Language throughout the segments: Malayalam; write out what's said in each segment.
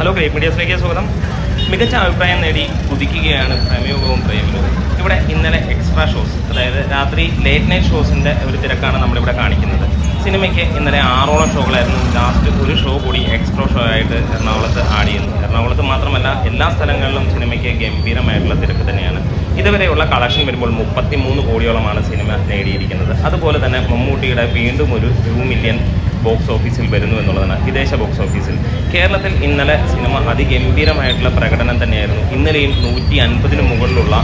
ഹലോ ഗ്രേറ്റ് മീഡിയസിലേക്ക് സ്വാഗതം. മികച്ച അഭിപ്രായം നേടി കുതിക്കുകയാണ് പ്രേമയോഗവും പ്രേമവും ഇവിടെ ഇന്നലെ എക്സ്ട്രാ ഷോസ് അതായത് രാത്രി ലേറ്റ് നൈറ്റ് ഷോസിന്റെ ഒരു തിരക്കാണ് നമ്മളിവിടെ കാണിക്കുന്നത്. സിനിമയ്ക്ക് ഇന്നലെ ആറോളം ഷോകളായിരുന്നു. ലാസ്റ്റ് ഒരു ഷോ കൂടി എക്സ്ട്രാ ഷോ ആയിട്ട് എറണാകുളത്ത് ആടിയിരുന്നു എറണാകുളത്ത് മാത്രമല്ല എല്ലാ സ്ഥലങ്ങളിലും സിനിമയ്ക്ക് ഗംഭീരമായിട്ടുള്ള തിരക്ക് തന്നെയാണ്. ഇതുവരെയുള്ള കളക്ഷൻ വരുമ്പോൾ മുപ്പത്തി മൂന്ന് കോടിയോളമാണ് സിനിമ നേടിയിരിക്കുന്നത്. അതുപോലെ തന്നെ മമ്മൂട്ടിയുടെ വീണ്ടും ഒരു ടു മില്യൺ ബോക്സ് ഓഫീസിൽ വരുന്നു എന്നുള്ളതാണ്. വിദേശ ബോക്സ് ഓഫീസിൽ കേരളത്തിൽ ഇന്നലെ സിനിമ അതിഗംഭീരമായിട്ടുള്ള പ്രകടനം തന്നെയായിരുന്നു. ഇന്നലെയും നൂറ്റി അൻപതിന് മുകളിലുള്ള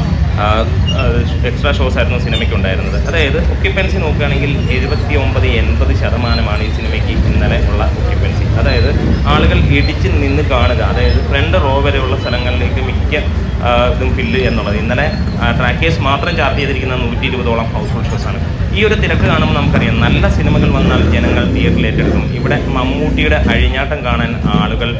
എക്സ്ട്രാ ഷോസ് ആയിരുന്നു സിനിമയ്ക്ക് ഉണ്ടായിരുന്നത് അതായത് ഒക്യുപ്പൻസി നോക്കുകയാണെങ്കിൽ എഴുപത്തി ഒമ്പത് എൺപത് ശതമാനമാണ് ഈ സിനിമയ്ക്ക് ഇന്നലെ അതായത് ആളുകൾ ഇടിച്ച് നിന്ന് കാണുക. അതായത് ഫ്രണ്ട് റോ വരെയുള്ള സ്ഥലങ്ങളിലേക്ക് മിക്ക ഇതും ഫില്ല് എന്നുള്ളത് ഇന്നലെ ട്രാക്കേഴ്സ് മാത്രം ചാർജ് ചെയ്തിരിക്കുന്ന നൂറ്റി ഇരുപതോളം ഹൗസ് ഷോസ് ആണ്. ഈ ഒരു തിരക്ക് കാണുമ്പോൾ നമുക്കറിയാം നല്ല സിനിമകൾ വന്നാൽ ജനങ്ങൾ തിയേറ്ററിൽ ഏറ്റെടുക്കും ഇവിടെ മമ്മൂട്ടിയുടെ അഴിഞ്ഞാട്ടം കാണാൻ ആളുകൾ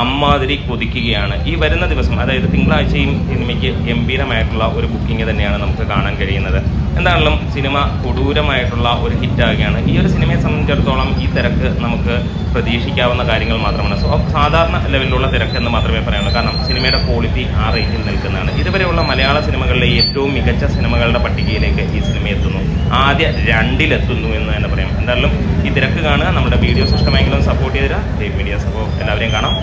അമ്മാതിരി കൊതിക്കുകയാണ്. ഈ വരുന്ന ദിവസം അതായത് തിങ്കളാഴ്ചയും സിനിമയ്ക്ക് ഗംഭീരമായിട്ടുള്ള ഒരു ബുക്കിംഗ് തന്നെയാണ് നമുക്ക് കാണാൻ കഴിയുന്നത്. എന്താണെങ്കിലും സിനിമ കൊടൂരമായിട്ടുള്ള ഒരു ഹിറ്റാകുകയാണ് ഈ ഒരു സിനിമയെ സംബന്ധിച്ചിടത്തോളം ഈ തിരക്ക് നമുക്ക് പ്രതീക്ഷിക്കാവുന്ന കാര്യങ്ങൾ മാത്രമാണ്. സോ സാധാരണ ലെവലിലുള്ള തിരക്ക് എന്ന് മാത്രമേ പറയാനുള്ളൂ. കാരണം സിനിമയുടെ ക്വാളിറ്റി ആ റേഞ്ചിൽ നിൽക്കുന്നതാണ്. ഇതുവരെയുള്ള മലയാള സിനിമകളിലെ ഏറ്റവും മികച്ച സിനിമകളുടെ പട്ടികയിലേക്ക് ഈ സിനിമ എത്തുന്നു. ആദ്യ രണ്ടിലെത്തുന്നു എന്ന് തന്നെ പറയാം. എന്തായാലും ഈ തിരക്ക് കാണുക നമ്മുടെ വീഡിയോസ് ഇഷ്ടമായെങ്കിലും സപ്പോർട്ട് ചെയ്തിരാ മീഡിയാസ് അപ്പോൾ എല്ലാവരെയും കാണാം.